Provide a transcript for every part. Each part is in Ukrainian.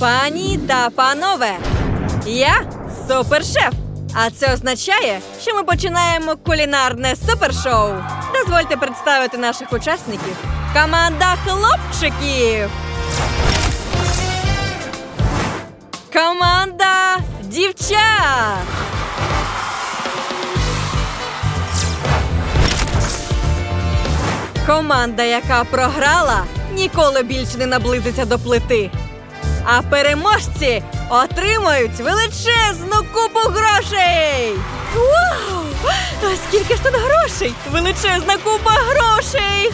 Пані та панове, я супершеф. А це означає, що ми починаємо кулінарне супершоу. Дозвольте представити наших учасників. Команда хлопчиків. Команда дівчат. Команда, яка програла, ніколи більше не наблизиться до плити. А переможці отримають величезну купу грошей. Вау! А скільки ж тут грошей? Величезна купа грошей!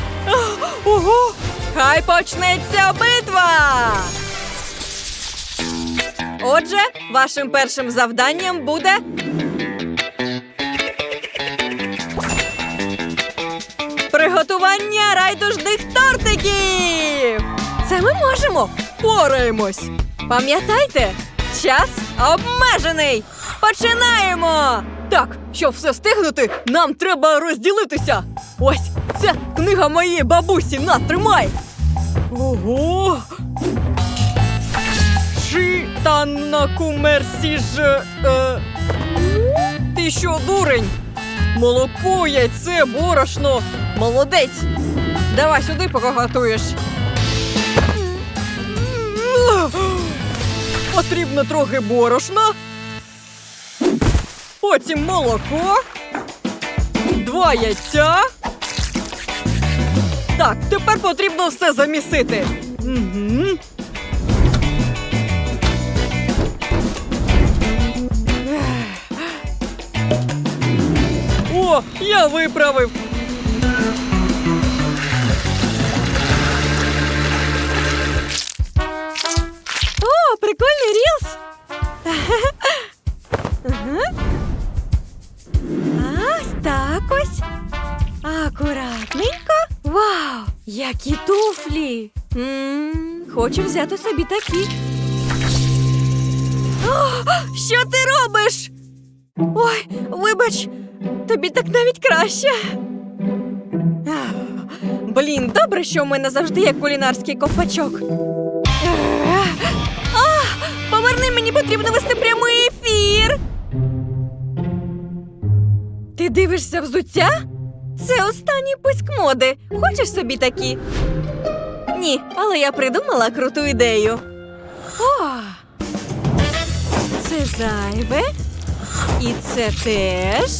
Ого! Хай почнеться битва! Отже, вашим першим завданням буде Приготування райдужних тортиків! Це ми можемо! Пораємось! Пам'ятайте, час обмежений! Починаємо! Так, щоб все встигнути, нам треба розділитися. Ось це книга моєї бабусі. На, тримай! Ого! Шитана кумерсі ж. Е... Ти що, дурень? Молоко, яйце, борошно. Молодець. Давай сюди, поки. Потрібно трохи борошна. Потім молоко. Два яйця. Так, тепер потрібно все замісити. Угу. О, я виправив. Прикольний рілс. Ага. Так ось. Акуратненько. Вау! Які туфлі! хочу взяти собі такі. Що ти робиш? Ой, вибач, тобі так навіть краще. Блін, добре, що в мене завжди є кулінарський ковпачок. Потрібно вести прямий ефір. Ти дивишся взуття? Це останній писк моди. Хочеш собі такі? Ні, але я придумала круту ідею. О! Це зайве. І це теж.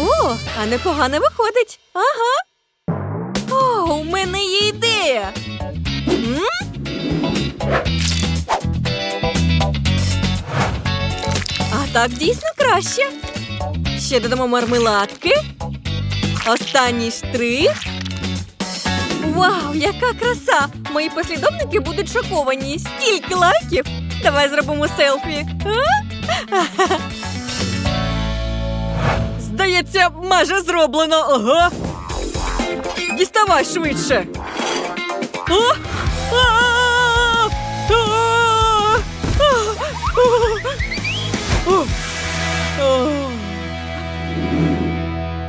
О, а непогано виходить. Ага. О, у мене є ідея. М? А так дійсно краще. Ще додамо мармеладки. Останній штрих. Вау, яка краса! Мої послідовники будуть шоковані. Стільки лайків. Давай зробимо селфі. А? Здається, майже зроблено. Ага. Діставай швидше. О!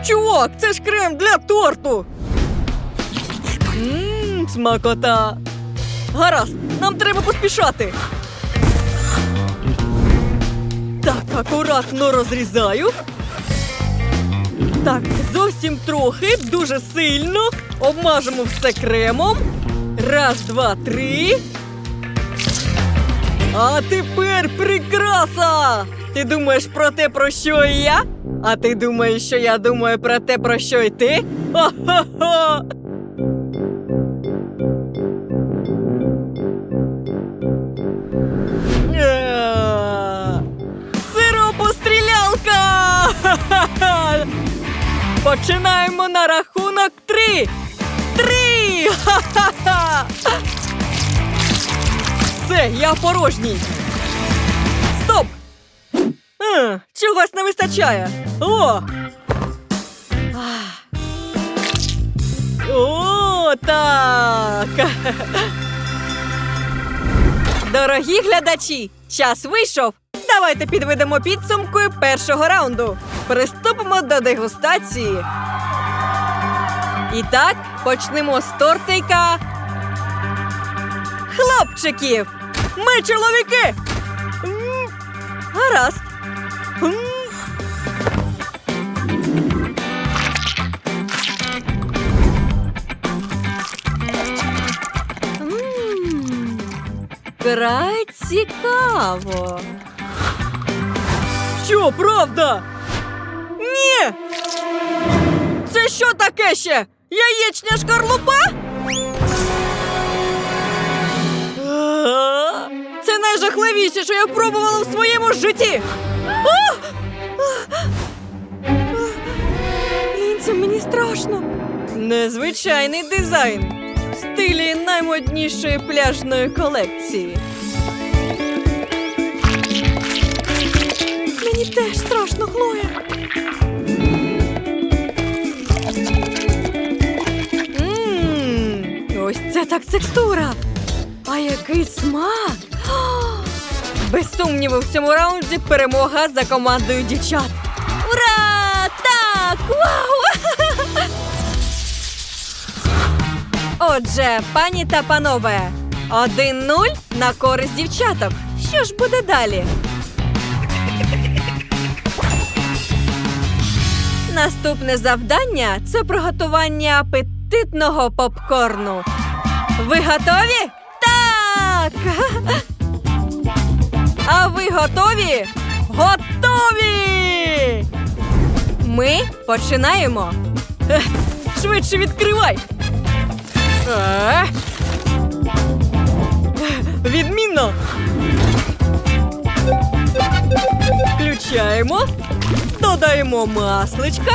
Чувак, це ж крем для торту. Ммм, смакота. Гаразд, нам треба поспішати. Так, акуратно розрізаю. Так, зовсім трохи, дуже сильно. Обмажемо все кремом. Раз, два, три. А тепер прикраса! Ти думаєш про те, про що і я? А ти думаєш, що я думаю про те, про що й ти? Хо-хо-хо! Сиропострілялка! Починаємо на рахунок три! Три! Все, я порожній. Чогось не вистачає. О! О, так. Дорогі глядачі, час вийшов. Давайте підведемо підсумки першого раунду. Приступимо до дегустації. І так, почнемо з тортика. хлопчиків. Ми чоловіки. Гаразд. Край цікаво. Що, правда? Ні! Це що таке ще? Яєчня шкарлупа? Це найжахливіше, що я пробувала в своєму житті. Страшно. Незвичайний дизайн. В стилі наймоднішої пляжної колекції. Мені теж страшно, Хлоя. Мм, ось це так текстура. А який смак! Без сумніву, в цьому раунді перемога за командою дівчат. Ура! Так! Вау! Отже, пані та панове, 1-0 на користь дівчаток. Що ж буде далі? Наступне завдання це приготування апетитного попкорну. Ви готові? Так! А ви готові? Готові! Ми починаємо. Швидше відкривай. Е. Відмінно. Включаємо, додаємо масличка,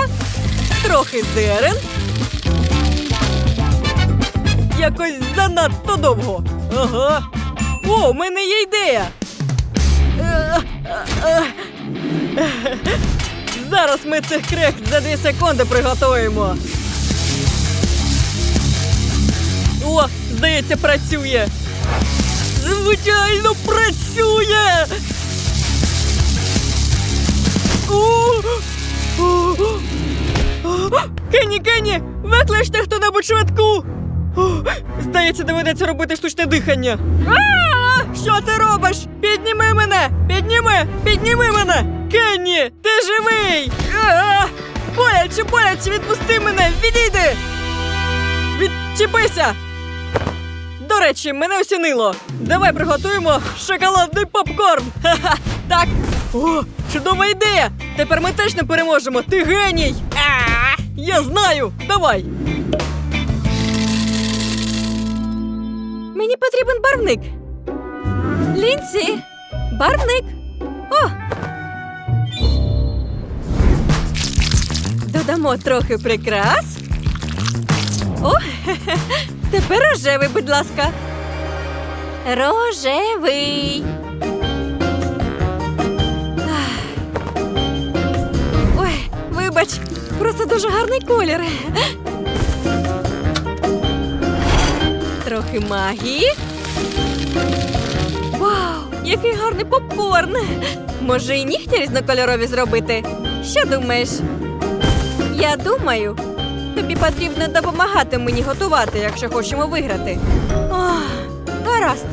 трохи зерен. Якось занадто довго. Ага. О, у мене є ідея. Е, е. Зараз ми цих крехт за 2 секунди приготуємо. О, здається, працює. Звичайно, працює. Кенні, Кенні, викличте хто-небудь швидку. Здається, доведеться робити штучне дихання. Що ти робиш? Підніми мене! Підніми! Підніми мене! Кенні, ти живий! Боляче, боляче, відпусти мене! Відійди! Відчепися! До речі, мене осінило. Давай приготуємо шоколадний попкорн. Ха-ха, так. О, чудова ідея! Тепер ми точно переможемо. Ти геній! А, я знаю! Давай! Мені потрібен барвник. Лінсі, барвник. О! Додамо трохи прикрас. О, тепер рожевий, будь ласка. Рожевий. Ой, вибач, просто дуже гарний колір. Трохи магії. Вау, який гарний попкорн! Може, і нігті різнокольорові зробити? Що думаєш? Я думаю, тобі потрібно допомагати мені готувати, якщо хочемо виграти. О, гаразд.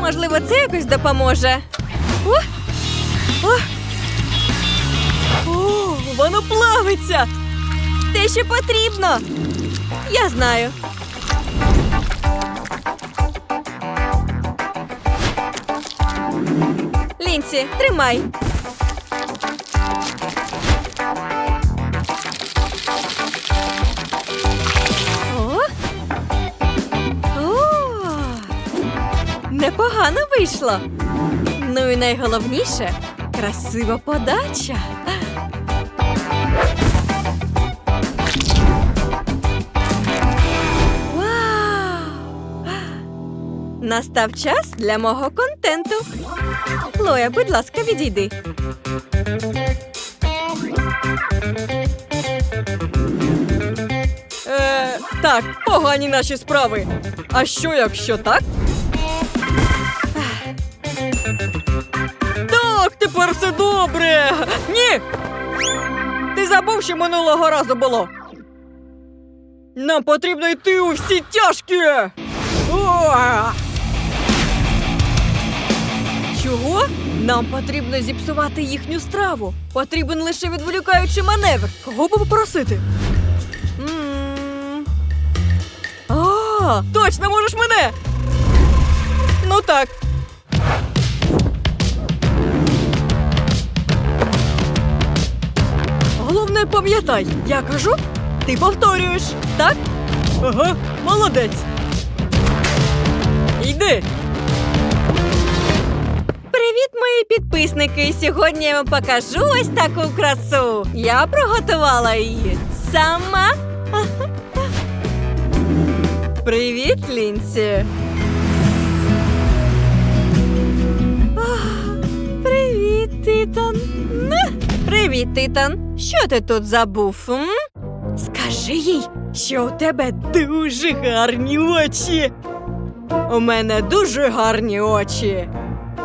Можливо, це якось допоможе. О! О! О, воно плавиться. Те, що потрібно. Я знаю. Лінсі, тримай. Вийшло. Ну і найголовніше красива подача. Настав час для мого контенту. Лоя, будь ласка, відійди. Е, так, погані наші справи. А що, якщо? Так, добре. Ні. Ти забув, що минулого разу було. Нам потрібно йти у всі тяжкі. Чого? Нам потрібно зіпсувати їхню страву. Потрібен лише відволікаючий маневр. Кого би попросити? А, точно можеш мене! Ну так. Головне, пам'ятай, я кажу, ти повторюєш, так? Ага, молодець. Йди. Привіт, мої підписники! Сьогодні я вам покажу ось таку красу. Я приготувала її сама. Привіт, Лінсі. Ах, Привіт, Титан. Привіт, Титан. Що ти тут забув? М? Скажи їй, що у тебе дуже гарні очі. У мене дуже гарні очі.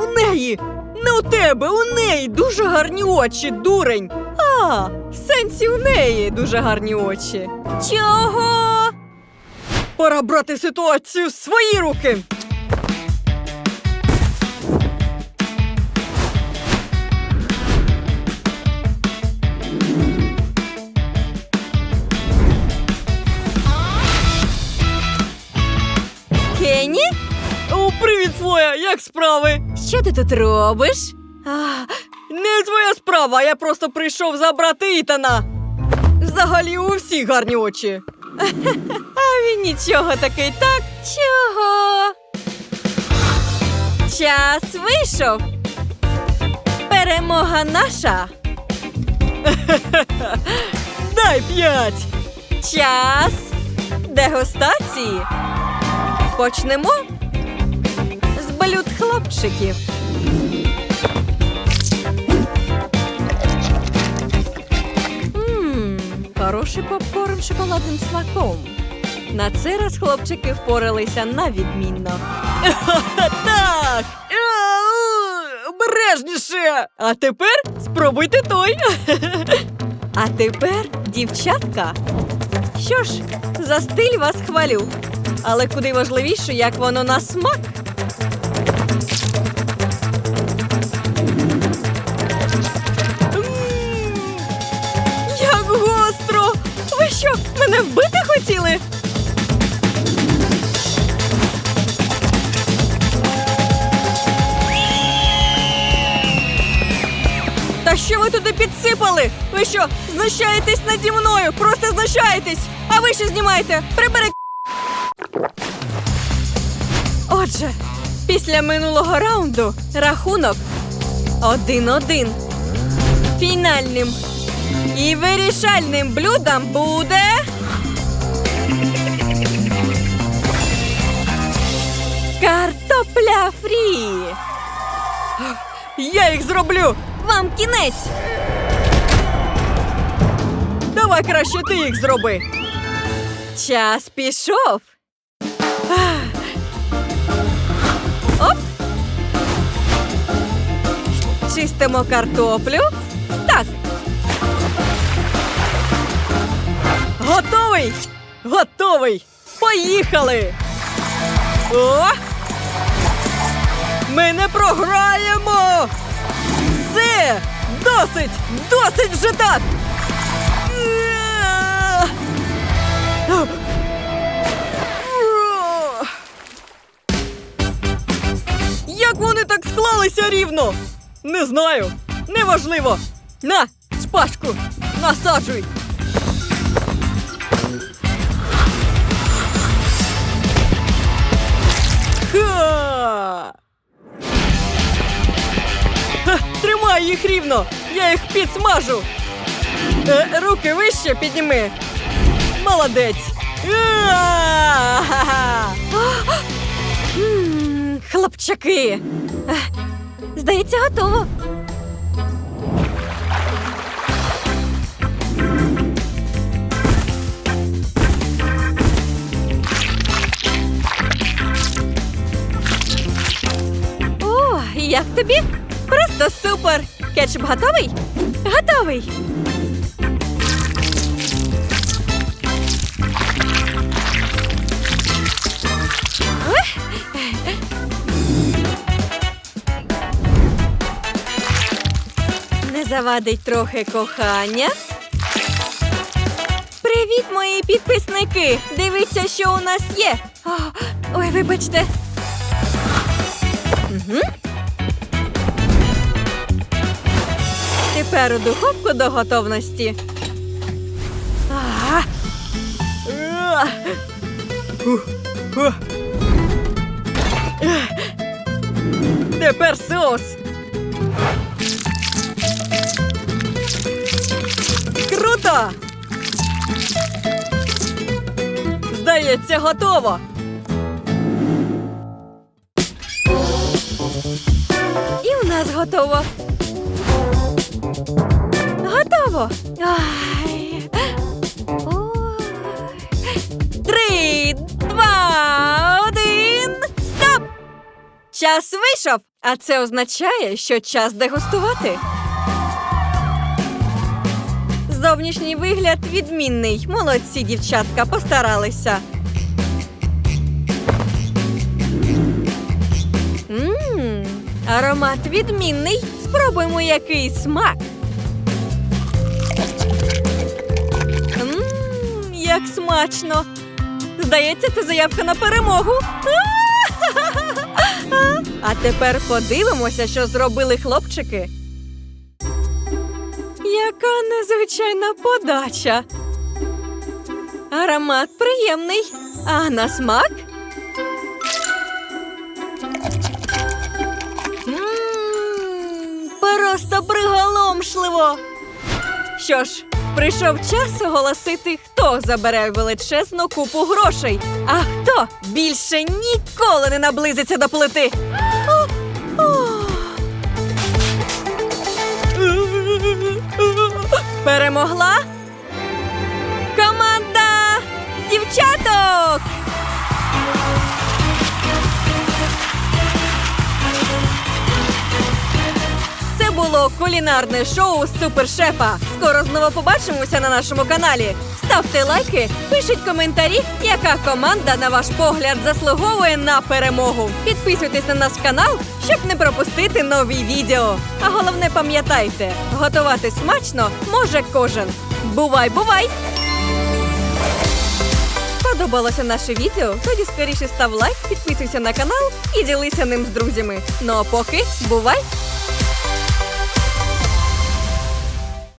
У неї, не у тебе, у неї дуже гарні очі, дурень. А, в сенсі у неї дуже гарні очі. Чого? Пора брати ситуацію в свої руки. Флоя! Як справи? Що ти тут робиш? А, не твоя справа, я просто прийшов забрати Ітана. Взагалі у всіх гарні очі. А він нічого такий, так? Чого? Час вийшов. Перемога наша. Дай п'ять. Час дегустації. Почнемо з хлопчиків. Ммм, хороший попкорн шоколадним смаком. На цей раз хлопчики впоралися на відмінно. Так! Обережніше! А тепер спробуйте той. А тепер, дівчатка. Що ж, за стиль вас хвалю. Але куди важливіше, як воно на смак. Ви туди підсипали? Ви що, знущаєтесь наді мною? Просто знущаєтесь! А ви що знімаєте? Прибери Отже, після минулого раунду рахунок 1-1. Фінальним і вирішальним блюдом буде. Картопля фрі. Я їх зроблю. Вам кінець. Давай краще ти їх зроби. Час пішов. Оп. Чистимо картоплю. Так. Готовий? Готовий. Поїхали. О! Ми не програємо. Все! Досить! Досить вже так! Як вони так склалися рівно? Не знаю. Неважливо. На, шпажку, насаджуй. Тримай їх рівно! Я їх підсмажу! Е, руки вище підніми! Молодець! Хлопчаки! Здається, готово. О, як тобі? Просто супер! Кетчуп готовий? Готовий! Не завадить трохи кохання. Привіт, мої підписники! Дивіться, що у нас є. О, ой, вибачте. Угу. Тепер у духовку до готовності. Тепер соус. Круто! Здається, готово. І у нас готово. Готово. Ой. Три, два, один. Стоп! Час вийшов. А це означає, що час дегустувати. Зовнішній вигляд відмінний. Молодці, дівчатка, постаралися. Мм, аромат відмінний. Спробуємо який смак. Мм, як смачно. Здається, це заявка на перемогу. А тепер подивимося, що зробили хлопчики. Яка незвичайна подача. Аромат приємний. А на смак? Просто приголомшливо. Що ж, прийшов час оголосити, хто забере величезну купу грошей, а хто більше ніколи не наблизиться до плити. Перемогла було кулінарне шоу супершефа. Скоро знову побачимося на нашому каналі. Ставте лайки, пишіть коментарі, яка команда, на ваш погляд, заслуговує на перемогу. Підписуйтесь на наш канал, щоб не пропустити нові відео. А головне пам'ятайте, готувати смачно може кожен. Бувай, бувай! Сподобалося наше відео? Тоді скоріше став лайк, підписуйся на канал і ділися ним з друзями. Ну а поки бувай!